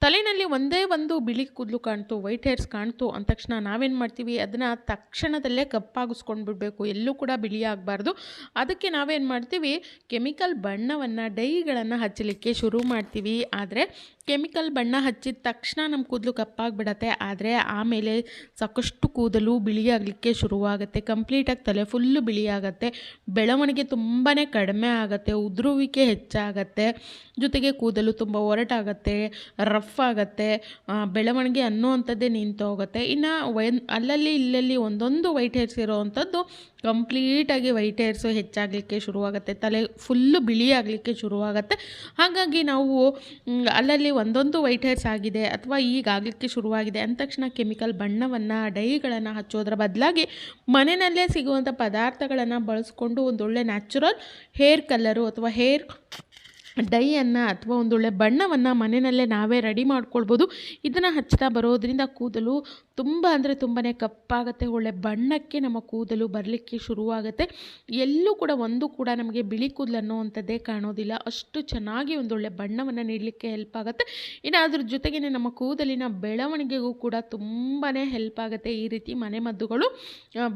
ತಲೆಯಲ್ಲಿ ಒಂದೇ ಒಂದು ಬಿಳಿ ಕೂದಲು ಕಾಣ್ತು ವೈಟ್ ಹೇರ್ಸ್ ಕಾಣ್ತು ಅಂದ ತಕ್ಷಣ ನಾವೇನು ಮಾಡ್ತೀವಿ? ಅದನ್ನು ತಕ್ಷಣದಲ್ಲೇ ಕಪ್ಪಾಗಿಸ್ಕೊಂಡು ಬಿಡಬೇಕು ಎಲ್ಲೂ ಕೂಡ ಬಿಳಿ ಆಗಬಾರ್ದು. ಅದಕ್ಕೆ ನಾವೇನು ಮಾಡ್ತೀವಿ? ಕೆಮಿಕಲ್ ಬಣ್ಣವನ್ನು, ಡೈಗಳನ್ನು ಹಚ್ಚಲಿಕ್ಕೆ ಶುರು ಮಾಡ್ತೀವಿ. ಆದರೆ ಕೆಮಿಕಲ್ ಬಣ್ಣ ಹಚ್ಚಿದ ತಕ್ಷಣ ನಮ್ಮ ಕೂದಲು ಕಪ್ಪಾಗಿಬಿಡತ್ತೆ. ಆದರೆ ಆಮೇಲೆ ಸಾಕಷ್ಟು ಕೂದಲು ಬಿಳಿಯಾಗಲಿಕ್ಕೆ ಶುರುವಾಗುತ್ತೆ. ಕಂಪ್ಲೀಟಾಗಿ ತಲೆ ಫುಲ್ಲು ಬಿಳಿಯಾಗತ್ತೆ ಬೆಳವಣಿಗೆ ತುಂಬಾ ಕಡಿಮೆ ಆಗುತ್ತೆ. ಉದುರುವಿಕೆ ಹೆಚ್ಚಾಗತ್ತೆ. ಜೊತೆಗೆ ಕೂದಲು ತುಂಬ ಒರಟಾಗತ್ತೆ. ರಫ್ ಆಗುತ್ತೆ ಬೆಳವಣಿಗೆ ಅನ್ನೋವಂಥದ್ದೇ ನಿಂತು ಹೋಗುತ್ತೆ ಇನ್ನು ವೈನ್, ಅಲ್ಲಲ್ಲಿ ಇಲ್ಲಲ್ಲಿ ಒಂದೊಂದು ವೈಟ್ ಹೇರ್ಸ್ ಇರೋವಂಥದ್ದು ಕಂಪ್ಲೀಟಾಗಿ ವೈಟ್ ಹೇರ್ಸು ಹೆಚ್ಚಾಗಲಿಕ್ಕೆ ಶುರುವಾಗುತ್ತೆ. ತಲೆ ಫುಲ್ಲು ಬಿಳಿ ಆಗಲಿಕ್ಕೆ ಶುರುವಾಗುತ್ತೆ. ಹಾಗಾಗಿ ನಾವು ಅಲ್ಲಲ್ಲಿ ಒಂದೊಂದು ವೈಟ್ ಹೇರ್ಸ್ ಆಗಿದೆ ಅಥವಾ ಈಗಾಗಲಿಕ್ಕೆ ಶುರುವಾಗಿದೆ ಅಂದ ತಕ್ಷಣ ಕೆಮಿಕಲ್ ಬಣ್ಣವನ್ನು, ಡೈಗಳನ್ನು ಹಚ್ಚೋದ್ರ ಬದಲಾಗಿ ಮನೆಯಲ್ಲೇ ಸಿಗುವಂಥ ಪದಾರ್ಥಗಳನ್ನು ಬಳಸ್ಕೊಂಡು ಒಂದೊಳ್ಳೆ ನ್ಯಾಚುರಲ್ ಹೇರ್ ಕಲ್ಲರು ಅಥವಾ ಹೇರ್ ಡೈಯನ್ನು ಅಥವಾ ಒಂದೊಳ್ಳೆ ಬಣ್ಣವನ್ನು ಮನೆಯಲ್ಲೇ ನಾವೇ ರೆಡಿ ಮಾಡ್ಕೊಳ್ಬೋದು. ಇದನ್ನು ಹಚ್ತಾ ಬರೋದ್ರಿಂದ ಕೂದಲು ತುಂಬ ಅಂದರೆ ತುಂಬಾ ಕಪ್ಪಾಗುತ್ತೆ, ಒಳ್ಳೆ ಬಣ್ಣಕ್ಕೆ ನಮ್ಮ ಕೂದಲು ಬರಲಿಕ್ಕೆ ಶುರುವಾಗುತ್ತೆ. ಎಲ್ಲೂ ಕೂಡ ಒಂದು ಕೂಡ ನಮಗೆ ಬಿಳಿ ಕೂದಲು ಅನ್ನೋವಂಥದ್ದೇ ಕಾಣೋದಿಲ್ಲ. ಅಷ್ಟು ಚೆನ್ನಾಗಿ ಒಂದೊಳ್ಳೆ ಬಣ್ಣವನ್ನು ನೀಡಲಿಕ್ಕೆ ಹೆಲ್ಪ್ ಆಗುತ್ತೆ. ಇನ್ನು ಅದ್ರ ಜೊತೆಗೇ ನಮ್ಮ ಕೂದಲಿನ ಬೆಳವಣಿಗೆಗೂ ಕೂಡ ತುಂಬಾ ಹೆಲ್ಪ್ ಆಗುತ್ತೆ. ಈ ರೀತಿ ಮನೆಮದ್ದುಗಳು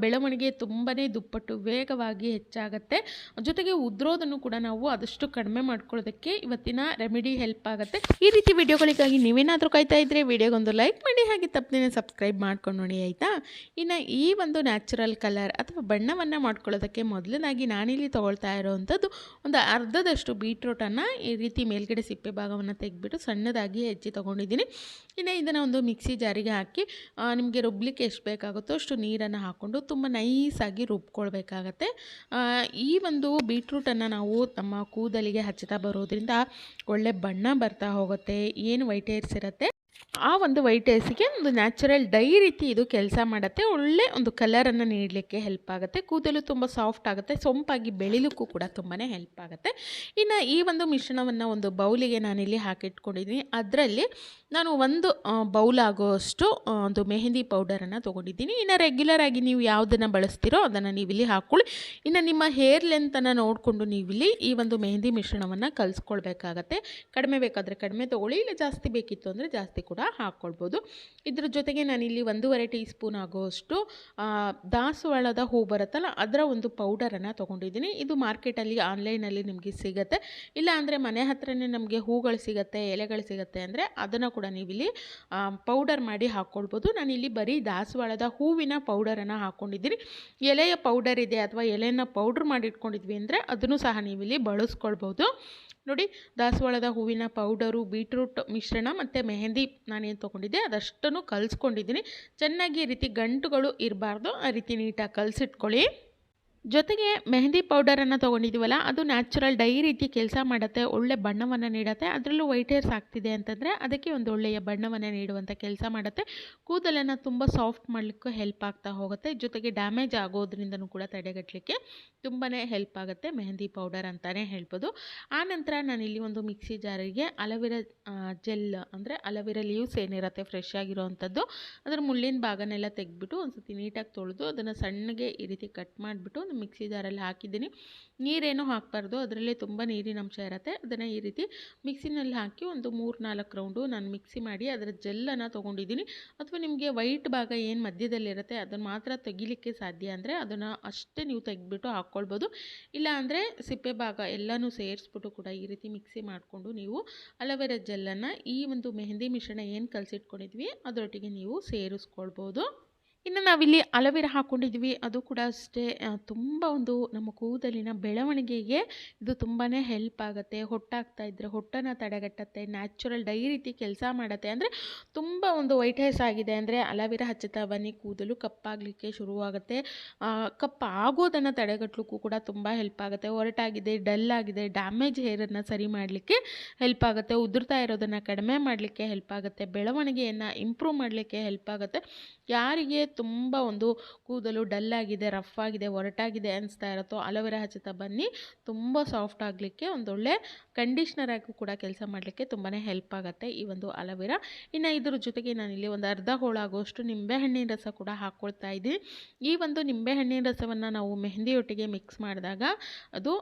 ಬೆಳವಣಿಗೆ ತುಂಬಾ ದುಪ್ಪಟ್ಟು ವೇಗವಾಗಿ ಹೆಚ್ಚಾಗುತ್ತೆ. ಜೊತೆಗೆ ಉದ್ರೋದನ್ನು ಕೂಡ ನಾವು ಆದಷ್ಟು ಕಡಿಮೆ ಮಾಡ್ಕೊಳ್ಳೋದಕ್ಕೆ ಇವತ್ತಿನ ರೆಮಿಡಿ ಹೆಲ್ಪ್ ಆಗುತ್ತೆ. ಈ ರೀತಿ ವಿಡಿಯೋಗಳಿಗಾಗಿ ನೀವೇನಾದರೂ ಕಾಯ್ತಾ ಇದ್ದರೆ ವಿಡಿಯೋಗೊಂದು ಲೈಕ್ ಮಾಡಿ ಹಾಗೆ ತಪ್ಪದೇ ಸಬ್ಸ್ಕ್ರೈಬ್ ಮಾಡ್ಕೊಂಡು ನೋಡಿ ಆಯಿತಾ? ಇನ್ನು ಈ ಒಂದು ನ್ಯಾಚುರಲ್ ಕಲರ್ ಅಥವಾ ಬಣ್ಣವನ್ನು ಮಾಡ್ಕೊಳ್ಳೋದಕ್ಕೆ ಮೊದಲನಾಗಿ ನಾನಿಲ್ಲಿ ತೊಗೊಳ್ತಾ ಇರೋವಂಥದ್ದು ಒಂದು ಅರ್ಧದಷ್ಟು ಬೀಟ್ರೂಟನ್ನು ಈ ರೀತಿ ಮೇಲ್ಗಡೆ ಸಿಪ್ಪೆ ಭಾಗವನ್ನು ತೆಗೆದ್ಬಿಟ್ಟು ಸಣ್ಣದಾಗಿ ಹೆಚ್ಚಿ ತೊಗೊಂಡಿದ್ದೀನಿ. ಇನ್ನು ಇದನ್ನು ಒಂದು ಮಿಕ್ಸಿ ಜಾರಿಗೆ ಹಾಕಿ ನಿಮಗೆ ರುಬ್ಲಿಕ್ಕೆ ಎಷ್ಟು ಬೇಕಾಗುತ್ತೋ ಅಷ್ಟು ನೀರನ್ನು ಹಾಕ್ಕೊಂಡು ತುಂಬ ನೈಸಾಗಿ ರುಬ್ಕೊಳ್ಬೇಕಾಗತ್ತೆ. ಈ ಒಂದು ಬೀಟ್ರೂಟನ್ನು ನಾವು ನಮ್ಮ ಕೂದಲಿಗೆ ಹಚ್ಚುತ್ತಾ ಬರೋದ್ರಿಂದ ಒಳ್ಳೆ ಬಣ್ಣ ಬರ್ತಾ ಹೋಗುತ್ತೆ ಏನು ವೈಟ್ ಹೇರ್ಸ್ ಇರುತ್ತೆ. ಆ ಒಂದು ವೈಟ್ ಹೇರ್ಸಿಗೆ ಒಂದು ನ್ಯಾಚುರಲ್ ಡೈ ರೀತಿ ಇದು ಕೆಲಸ ಮಾಡುತ್ತೆ. ಒಳ್ಳೆ ಒಂದು ಕಲರನ್ನು ನೀಡಲಿಕ್ಕೆ ಹೆಲ್ಪ್ ಆಗುತ್ತೆ. ಕೂದಲು ತುಂಬ ಸಾಫ್ಟ್ ಆಗುತ್ತೆ. ಸೊಂಪಾಗಿ ಬೆಳಿಲಿಕ್ಕೂ ಕೂಡ ತುಂಬಾ ಹೆಲ್ಪ್ ಆಗುತ್ತೆ. ಇನ್ನು ಈ ಒಂದು ಮಿಶ್ರಣವನ್ನು ಒಂದು ಬೌಲಿಗೆ ನಾನಿಲ್ಲಿ ಹಾಕಿಟ್ಕೊಂಡಿದ್ದೀನಿ ಅದರಲ್ಲಿ ನಾನು ಒಂದು ಬೌಲ್ ಆಗೋಷ್ಟು ಒಂದು ಮೆಹಂದಿ ಪೌಡರನ್ನು ತೊಗೊಂಡಿದ್ದೀನಿ ಇನ್ನು ರೆಗ್ಯುಲರ್ ಆಗಿ ನೀವು ಯಾವುದನ್ನು ಬಳಸ್ತೀರೋ ಅದನ್ನು ನೀವಿಲ್ಲಿ ಹಾಕ್ಕೊಳ್ಳಿ. ಇನ್ನು ನಿಮ್ಮ ಹೇರ್ ಲೆಂತನ್ನು ನೋಡಿಕೊಂಡು ನೀವಿಲ್ಲಿ ಈ ಒಂದು ಮೆಹಂದಿ ಮಿಶ್ರಣವನ್ನು ಕಲಿಸ್ಕೊಳ್ಬೇಕಾಗತ್ತೆ. ಕಡಿಮೆ ಬೇಕಾದರೆ ಕಡಿಮೆ ತೊಗೊಳ್ಳಿ. ಇಲ್ಲ ಜಾಸ್ತಿ ಬೇಕಿತ್ತು ಅಂದರೆ ಜಾಸ್ತಿ ಕೂಡ ಹಾಕ್ಕೊಳ್ಬೋದು ಇದ್ರ ಜೊತೆಗೆ ನಾನಿಲ್ಲಿ ಒಂದೂವರೆ ಟೀ ಸ್ಪೂನ್ ಆಗೋಷ್ಟು ದಾಸವಾಳದ ಹೂ ಬರುತ್ತಲ್ಲ, ಅದರ ಒಂದು ಪೌಡರನ್ನು ತೊಗೊಂಡಿದ್ದೀನಿ. ಇದು ಮಾರ್ಕೆಟಲ್ಲಿ, ಆನ್ಲೈನಲ್ಲಿ ನಿಮಗೆ ಸಿಗುತ್ತೆ. ಇಲ್ಲ ಅಂದರೆ ಮನೆ ಹತ್ರನೇ ನಮಗೆ ಹೂಗಳು ಸಿಗುತ್ತೆ, ಎಲೆಗಳು ಸಿಗುತ್ತೆ ಅಂದರೆ ಅದನ್ನು ಕೂಡ ನೀವಿಲ್ಲಿ ಪೌಡರ್ ಮಾಡಿ ಹಾಕ್ಕೊಳ್ಬೋದು ನಾನಿಲ್ಲಿ ಬರೀ ದಾಸವಾಳದ ಹೂವಿನ ಪೌಡರನ್ನು ಹಾಕ್ಕೊಂಡಿದ್ದೀನಿ ಎಲೆಯ ಪೌಡರ್ ಇದೆ ಅಥವಾ ಎಲೆನ ಪೌಡ್ರ್ ಮಾಡಿ ಇಟ್ಕೊಂಡಿದ್ವಿ ಅಂದರೆ ಅದನ್ನು ಸಹ ನೀವಿಲ್ಲಿ ಬಳಸ್ಕೊಳ್ಬೋದು. ನೋಡಿ, ದಾಸವಾಳದ ಹೂವಿನ ಪೌಡರು, ಬೀಟ್ರೂಟ್ ಮಿಶ್ರಣ ಮತ್ತು ಮೆಹಂದಿ ನಾನೇನು ತೊಗೊಂಡಿದ್ದೆ, ಅದಷ್ಟನ್ನು ಕಲಿಸ್ಕೊಂಡಿದ್ದೀನಿ. ಚೆನ್ನಾಗಿ ಈ ರೀತಿ ಗಂಟುಗಳು ಇರಬಾರ್ದು, ಆ ರೀತಿ ನೀಟಾಗಿ ಕಲಸಿಟ್ಕೊಳ್ಳಿ. ಜೊತೆಗೆ ಮೆಹಂದಿ ಪೌಡರನ್ನು ತೊಗೊಂಡಿದ್ದೀವಲ್ಲ, ಅದು ನ್ಯಾಚುರಲ್ ಡೈ ರೀತಿ ಕೆಲಸ ಮಾಡುತ್ತೆ, ಒಳ್ಳೆ ಬಣ್ಣವನ್ನು ನೀಡುತ್ತೆ, ಅದರಲ್ಲೂ ವೈಟ್ ಹೇರ್ಸ್ ಆಗ್ತಿದೆ ಅಂತಂದರೆ ಅದಕ್ಕೆ ಒಂದು ಒಳ್ಳೆಯ ಬಣ್ಣವನ್ನು ನೀಡುವಂಥ ಕೆಲಸ ಮಾಡುತ್ತೆ. ಕೂದಲನ್ನು ತುಂಬ ಸಾಫ್ಟ್ ಮಾಡಲಿಕ್ಕೂ ಹೆಲ್ಪ್ ಆಗ್ತಾ ಹೋಗುತ್ತೆ, ಜೊತೆಗೆ ಡ್ಯಾಮೇಜ್ ಆಗೋದ್ರಿಂದನೂ ಕೂಡ ತಡೆಗಟ್ಟಲಿಕ್ಕೆ ತುಂಬಾ ಹೆಲ್ಪ್ ಆಗುತ್ತೆ ಮೆಹಂದಿ ಪೌಡರ್ ಅಂತಲೇ ಹೇಳ್ಬೋದು. ಆನಂತರ ನಾನಿಲ್ಲಿ ಒಂದು ಮಿಕ್ಸಿ ಜಾರಿಗೆ ಅಲವಿರ ಜೆಲ್ ಅಂದರೆ ಅಲವಿರ ಲೀವ್ಸ್ ಏನಿರುತ್ತೆ ಫ್ರೆಶ್ ಆಗಿರೋವಂಥದ್ದು ಅದರ ಮುಳ್ಳಿನ ಭಾಗನೆಲ್ಲ ತೆಗೆದ್ಬಿಟ್ಟು ಒಂದು ಸತಿ ನೀಟಾಗಿ ತೊಳೆದು ಅದನ್ನು ಸಣ್ಣಗೆ ಈ ರೀತಿ ಕಟ್ ಮಾಡಿಬಿಟ್ಟು ಒಂದು ಮಿಕ್ಸಿ ಜಾರಲ್ಲಿ ಹಾಕಿದ್ದೀನಿ. ನೀರೇನು ಹಾಕಬಾರ್ದು, ಅದರಲ್ಲೇ ತುಂಬ ನೀರಿನ ಅಂಶ ಇರುತ್ತೆ. ಅದನ್ನು ಈ ರೀತಿ ಮಿಕ್ಸಿನಲ್ಲಿ ಹಾಕಿ ಒಂದು ಮೂರು ನಾಲ್ಕು ರೌಂಡು ನಾನು ಮಿಕ್ಸಿ ಮಾಡಿ ಅದರ ಜೆಲ್ಲನ್ನು ತೊಗೊಂಡಿದ್ದೀನಿ. ಅಥವಾ ನಿಮಗೆ ವೈಟ್ ಭಾಗ ಏನು ಮಧ್ಯದಲ್ಲಿರುತ್ತೆ, ಅದನ್ನು ಮಾತ್ರ ತೆಗಿಲಿಕ್ಕೆ ಸಾಧ್ಯ ಅಂದರೆ ಅದನ್ನು ಅಷ್ಟೇ ನೀವು ತೆಗೆದ್ಬಿಟ್ಟು ಹಾಕ್ಕೊಳ್ಬೋದು ಇಲ್ಲ ಅಂದರೆ ಸಿಪ್ಪೆ ಭಾಗ ಎಲ್ಲನೂ ಸೇರಿಸ್ಬಿಟ್ಟು ಕೂಡ ಈ ರೀತಿ ಮಿಕ್ಸಿ ಮಾಡಿಕೊಂಡು ನೀವು ಅಲವೆರಾ ಜೆಲ್ಲನ್ನು ಈ ಒಂದು ಮೆಹಂದಿ ಮಿಶ್ರಣ ಏನು ಕಲಸಿಟ್ಕೊಂಡಿದ್ವಿ, ಅದರೊಟ್ಟಿಗೆ ನೀವು ಸೇರಿಸ್ಕೊಳ್ಬೋದು. ಇನ್ನು ನಾವಿಲ್ಲಿ ಅಲವೆರಾ ಹಾಕ್ಕೊಂಡಿದ್ವಿ ಅದು ಕೂಡ ಅಷ್ಟೇ ತುಂಬ ಒಂದು ನಮ್ಮ ಕೂದಲಿನ ಬೆಳವಣಿಗೆಗೆ ಇದು ತುಂಬಾ ಹೆಲ್ಪ್ ಆಗುತ್ತೆ. ಹೊಟ್ಟಾಗ್ತಾ ಇದ್ದರೆ ಹೊಟ್ಟನ್ನು ತಡೆಗಟ್ಟುತ್ತೆ ನ್ಯಾಚುರಲ್ ಡೈ ರೀತಿ ಕೆಲಸ ಮಾಡುತ್ತೆ. ಅಂದರೆ ತುಂಬ ಒಂದು ವೈಟ್ ಹೇರ್ಸ್ ಆಗಿದೆ. ಅಂದರೆ ಅಲವೀರ ಹಚ್ಚುತ್ತಾ ಬನ್ನಿ, ಕೂದಲು ಕಪ್ಪಾಗಲಿಕ್ಕೆ ಶುರುವಾಗುತ್ತೆ. ಕಪ್ಪ ಆಗೋದನ್ನು ತಡೆಗಟ್ಟಲಿಕ್ಕೂ ಕೂಡ ತುಂಬ ಹೆಲ್ಪ್ ಆಗುತ್ತೆ. ಒರಟಾಗಿದೆ ಡಲ್ ಆಗಿದೆ ಡ್ಯಾಮೇಜ್ ಹೇರನ್ನು ಸರಿ ಮಾಡಲಿಕ್ಕೆ ಹೆಲ್ಪ್ ಆಗುತ್ತೆ. ಉದುರ್ತಾ ಇರೋದನ್ನು ಕಡಿಮೆ ಮಾಡಲಿಕ್ಕೆ ಹೆಲ್ಪ್ ಆಗುತ್ತೆ. ಬೆಳವಣಿಗೆಯನ್ನು ಇಂಪ್ರೂವ್ ಮಾಡಲಿಕ್ಕೆ ಹೆಲ್ಪ್ ಆಗುತ್ತೆ. ಯಾರಿಗೆ ತುಂಬ ಒಂದು ಕೂದಲು ಡಲ್ ಆಗಿದೆ ರಫ್ ಆಗಿದೆ ಒರಟಾಗಿದೆ ಅನಿಸ್ತಾ ಇರುತ್ತೋ ಅಲೋವೆರಾ ಹಚ್ಚುತ್ತಾ ಬನ್ನಿ. ತುಂಬ ಸಾಫ್ಟ್ ಆಗಲಿಕ್ಕೆ ಒಂದೊಳ್ಳೆ ಕಂಡೀಷ್ನರ್ ಆಗಿ ಕೂಡ ಕೆಲಸ ಮಾಡಲಿಕ್ಕೆ ತುಂಬಾ ಹೆಲ್ಪ್ ಆಗುತ್ತೆ ಈ ಒಂದು ಅಲೋವೆರಾ. ಇನ್ನು ಇದ್ರ ಜೊತೆಗೆ ನಾನಿಲ್ಲಿ ಒಂದು ಅರ್ಧ ಹೋಳಾಗುವಷ್ಟು ನಿಂಬೆಹಣ್ಣಿನ ರಸ ಕೂಡ ಹಾಕ್ಕೊಳ್ತಾ ಇದ್ದೀನಿ. ಈ ಒಂದು ನಿಂಬೆಹಣ್ಣಿನ ರಸವನ್ನು ನಾವು ಮೆಹಂದಿಯೊಟ್ಟಿಗೆ ಮಿಕ್ಸ್ ಮಾಡಿದಾಗ ಅದು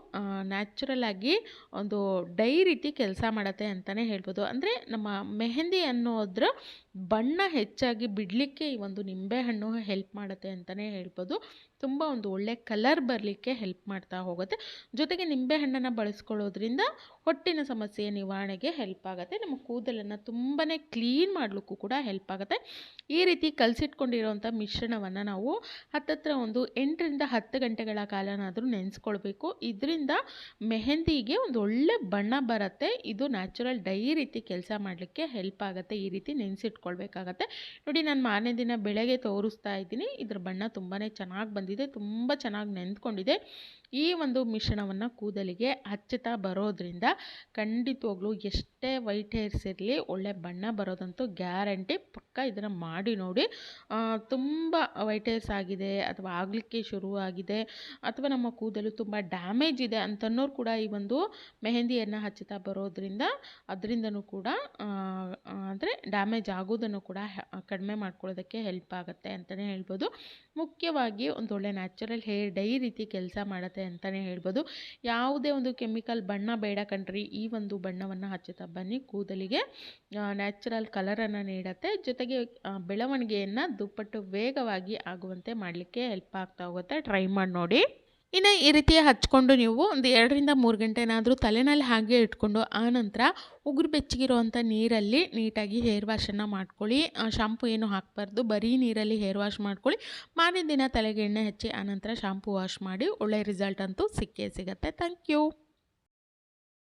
ನ್ಯಾಚುರಲ್ ಆಗಿ ಒಂದು ಡೈ ರೀತಿ ಕೆಲಸ ಮಾಡುತ್ತೆ ಅಂತಲೇ ಹೇಳ್ಬೋದು. ಅಂದರೆ ನಮ್ಮ ಮೆಹಂದಿ ಅನ್ನೋದ್ರ ಬಣ್ಣ ಹೆಚ್ಚಾಗಿ ಬಿಡಲಿಕ್ಕೆ ಈ ಒಂದು ನಿಂಬೆಹಣ್ಣು ಹೆಲ್ಪ್ ಮಾಡುತ್ತೆ ಅಂತಲೇ ಹೇಳ್ಬೋದು. ತುಂಬ ಒಂದು ಒಳ್ಳೆ ಕಲರ್ ಬರಲಿಕ್ಕೆ ಹೆಲ್ಪ್ ಮಾಡ್ತಾ ಹೋಗುತ್ತೆ. ಜೊತೆಗೆ ನಿಂಬೆಹಣ್ಣನ್ನು ಬಳಸ್ಕೊಳ್ಳೋದ್ರಿಂದ ಹೊಟ್ಟಿನ ಸಮಸ್ಯೆಯ ನಿವಾರಣೆಗೆ ಹೆಲ್ಪ್ ಆಗುತ್ತೆ. ನಮ್ಮ ಕೂದಲನ್ನು ತುಂಬಾ ಕ್ಲೀನ್ ಮಾಡಲಿಕ್ಕೂ ಕೂಡ ಹೆಲ್ಪ್ ಆಗುತ್ತೆ. ಈ ರೀತಿ ಕಲಸಿಟ್ಕೊಂಡಿರೋವಂಥ ಮಿಶ್ರಣವನ್ನು ನಾವು ಹತ್ತತ್ರ ಒಂದು ಎಂಟರಿಂದ ಹತ್ತು ಗಂಟೆಗಳ ಕಾಲನಾದರೂ ನೆನೆಸ್ಕೊಳ್ಬೇಕು. ಇದರಿಂದ ಮೆಹಂದಿಗೆ ಒಂದು ಒಳ್ಳೆ ಬಣ್ಣ ಬರುತ್ತೆ. ಇದು ನ್ಯಾಚುರಲ್ ಡೈ ರೀತಿ ಕೆಲಸ ಮಾಡಲಿಕ್ಕೆ ಹೆಲ್ಪ್ ಆಗುತ್ತೆ. ಈ ರೀತಿ ನೆನೆಸಿಟ್ಕೊಳ್ಬೇಕಾಗತ್ತೆ. ನೋಡಿ, ನಾನು ಮಾರನೇ ದಿನ ಬೆಳಗ್ಗೆ ತೋರಿಸ್ತಾ ಇದ್ದೀನಿ. ಇದ್ರ ಬಣ್ಣ ತುಂಬಾ ಚೆನ್ನಾಗಿ ಬಂದಿದೆ. ತುಂಬ ಚೆನ್ನಾಗಿ ನೆಂದ್ಕೊಂಡಿದೆ ಈ ಒಂದು ಮಿಶ್ರಣವನ್ನು ಕೂದಲಿಗೆ ಹಚ್ಚುತ್ತಾ ಬರೋದ್ರಿಂದ ಖಂಡಿತವಾಗ್ಲೂ ಎಷ್ಟೇ ವೈಟ್ ಹೇರ್ಸ್ ಇರಲಿ, ಒಳ್ಳೆ ಬಣ್ಣ ಬರೋದಂತೂ ಗ್ಯಾರಂಟಿ. ಪಕ್ಕ ಇದನ್ನು ಮಾಡಿ ನೋಡಿ ತುಂಬ ವೈಟ್ ಹೇರ್ಸ್ ಆಗಿದೆ ಅಥವಾ ಆಗಲಿಕ್ಕೆ ಶುರುವಾಗಿದೆ ಅಥವಾ ನಮ್ಮ ಕೂದಲು ತುಂಬ ಡ್ಯಾಮೇಜ್ ಇದೆ ಅಂತನೋರು ಕೂಡ ಈ ಒಂದು ಮೆಹಂದಿಯನ್ನು ಹಚ್ಚುತ್ತಾ ಬರೋದ್ರಿಂದ ಅದರಿಂದನೂ ಕೂಡ ಅಂದರೆ ಡ್ಯಾಮೇಜ್ ಆಗೋದನ್ನು ಕೂಡ ಕಡಿಮೆ ಮಾಡ್ಕೊಳ್ಳೋದಕ್ಕೆ ಹೆಲ್ಪ್ ಆಗುತ್ತೆ ಅಂತಲೇ ಹೇಳ್ಬೋದು. ಮುಖ್ಯವಾಗಿ ಒಂದು ಒಳ್ಳೆ ನ್ಯಾಚುರಲ್ ಹೇರ್ ಡೈ ರೀತಿ ಕೆಲಸ ಮಾಡುತ್ತೆ. ಅಂತಲೇ ಹೇಳ್ಬೋದು. ಯಾವುದೇ ಒಂದು ಕೆಮಿಕಲ್ ಬಣ್ಣ ಬೇಡ ಕಣ್ರಿ. ಈ ಒಂದು ಬಣ್ಣವನ್ನು ಹಚ್ಚುತ್ತಾ ಬನ್ನಿ. ಕೂದಲಿಗೆ ನ್ಯಾಚುರಲ್ ಕಲರನ್ನು ನೀಡುತ್ತೆ. ಜೊತೆಗೆ ಬೆಳವಣಿಗೆಯನ್ನು ದುಪ್ಪಟ್ಟು ವೇಗವಾಗಿ ಆಗುವಂತೆ ಮಾಡಲಿಕ್ಕೆ ಹೆಲ್ಪ್ ಆಗ್ತಾ ಹೋಗುತ್ತೆ. ಟ್ರೈ ಮಾಡಿ ನೋಡಿ. ಇನ್ನು ಈ ರೀತಿ ಹಚ್ಕೊಂಡು ನೀವು ಒಂದು ಎರಡರಿಂದ ಮೂರು ಗಂಟೆನಾದರೂ ತಲೆನಲ್ಲಿ ಹಾಗೆ ಇಟ್ಕೊಂಡು ಆನಂತರ ಉಗುರು ಬೆಚ್ಚಗಿರುವಂಥ ನೀರಲ್ಲಿ ನೀಟಾಗಿ ಹೇರ್ ವಾಶನ್ನು ಮಾಡ್ಕೊಳ್ಳಿ. ಶಾಂಪು ಏನು ಹಾಕಬಾರ್ದು. ಬರೀ ನೀರಲ್ಲಿ ಹೇರ್ ವಾಶ್ ಮಾಡ್ಕೊಳ್ಳಿ. ಮಾರನೇ ದಿನ ತಲೆಗೆ ಎಣ್ಣೆ ಹಚ್ಚಿ ಆನಂತರ ಶಾಂಪು ವಾಶ್ ಮಾಡಿ ಒಳ್ಳೆಯ ರಿಸಲ್ಟ್ ಅಂತೂ ಸಿಕ್ಕೇ ಸಿಗುತ್ತೆ. Thank you.